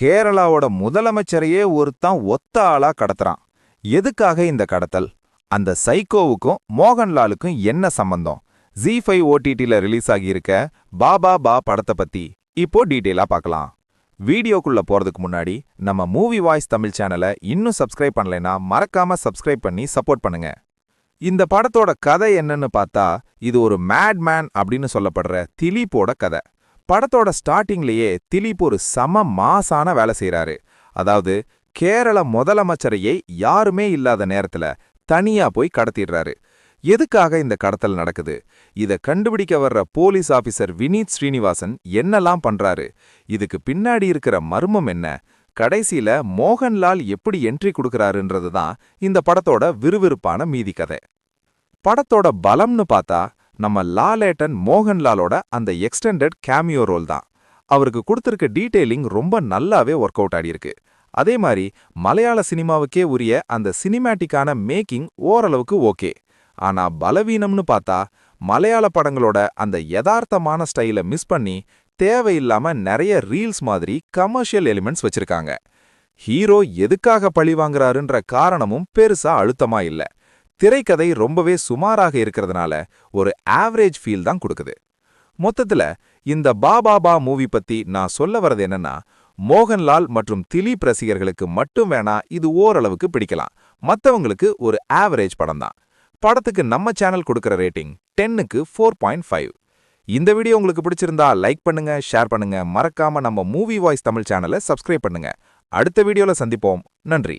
கேரளாவோட முதலமைச்சரையே ஒருத்தான் ஒத்த ஆளா கடத்துறான். எதுக்காக இந்த கடத்தல்? அந்த சைக்கோவுக்கும் மோகன்லாலுக்கும் என்ன சம்பந்தம்? ஜி ஃபைவ் ஓடிடியில் ரிலீஸ் ஆகியிருக்க பாபா பா படத்தை பத்தி இப்போ டீட்டெயிலா பார்க்கலாம் வீடியோக்குள்ள போறதுக்கு முன்னாடி நம்ம மூவி வாய்ஸ் தமிழ் சேனலை இன்னும் சப்ஸ்கிரைப் பண்ணலைன்னா மறக்காம சப்ஸ்கிரைப் பண்ணி சப்போர்ட் பண்ணுங்க. இந்த படத்தோட கதை என்னன்னு பார்த்தா இது ஒரு மேட் மேன் அப்படின்னு சொல்லப்படுற திலீப்போட கதை. படத்தோட ஸ்டார்டிங்லயே திலீப் ஒரு சம மாசான வேலை செய்கிறாரு அதாவது கேரள முதலமைச்சரையே யாருமே இல்லாத நேரத்துல தனியா போய் கடத்திடுறாரு. எதுக்காக இந்த கடத்தல் நடக்குது? இத கண்டுபிடிக்க வர்ற போலீஸ் ஆபீசர் வினீத் ஸ்ரீனிவாசன் என்னெல்லாம் பண்றாரு? இதுக்கு பின்னாடி இருக்கிற மர்மம் என்ன? கடைசியில மோகன்லால் எப்படி என்ட்ரி கொடுக்கறாருன்றது தான் இந்த படத்தோட விறுவிறுப்பான மீதி கதை. படத்தோட பலம்னு பார்த்தா நம்ம லாலேட்டன் மோகன்லாலோட அந்த எக்ஸ்டெண்டட் கேமியோ ரோல் தான். அவருக்கு கொடுத்திருக்க டீடைலிங் ரொம்ப நல்லாவே ஒர்க் அவுட் ஆடியிருக்கு அதே மாதிரி மலையாள சினிமாவுக்கே உரிய அந்த சினிமேட்டிக்கான மேக்கிங் ஓரளவுக்கு ஓகே ஆனா பலவீனம்னு பார்த்தா மலையாள படங்களோட அந்த யதார்த்தமான ஸ்டைலை மிஸ் பண்ணி தேவையில்லாம நிறைய ரீல்ஸ் மாதிரி கமர்ஷியல் எலிமெண்ட்ஸ் வச்சிருக்காங்க. ஹீரோ எதுக்காக பழி வாங்குறாருன்ற காரணமும் பெருசா அழுத்தமா இல்ல. திரைக்கதை ரொம்பவே சுமாராக இருக்கிறதுனால ஒரு ஆவரேஜ் ஃபீல் தான் கொடுக்குது. மொத்தத்துல இந்த பாபா பா மூவி பத்தி நான் சொல்ல வர்றது என்னன்னா மோகன்லால் மற்றும் திலீப் ரசிகர்களுக்கு மட்டும் வேணா இது ஓரளவுக்கு பிடிக்கலாம். மத்தவங்களுக்கு ஒரு ஆவரேஜ் படம் தான். படத்துக்கு நம்ம சேனல் கொடுக்குற ரேட்டிங் டென்னுக்கு ஃபோர் பாயிண்ட் ஃபைவ் இந்த வீடியோ உங்களுக்கு பிடிச்சிருந்தா லைக் பண்ணுங்க ஷேர் பண்ணுங்க. மறக்காம நம்ம மூவி வாய்ஸ் தமிழ் சேனலை சப்ஸ்கிரைப் பண்ணுங்க. அடுத்த வீடியோல சந்திப்போம். நன்றி.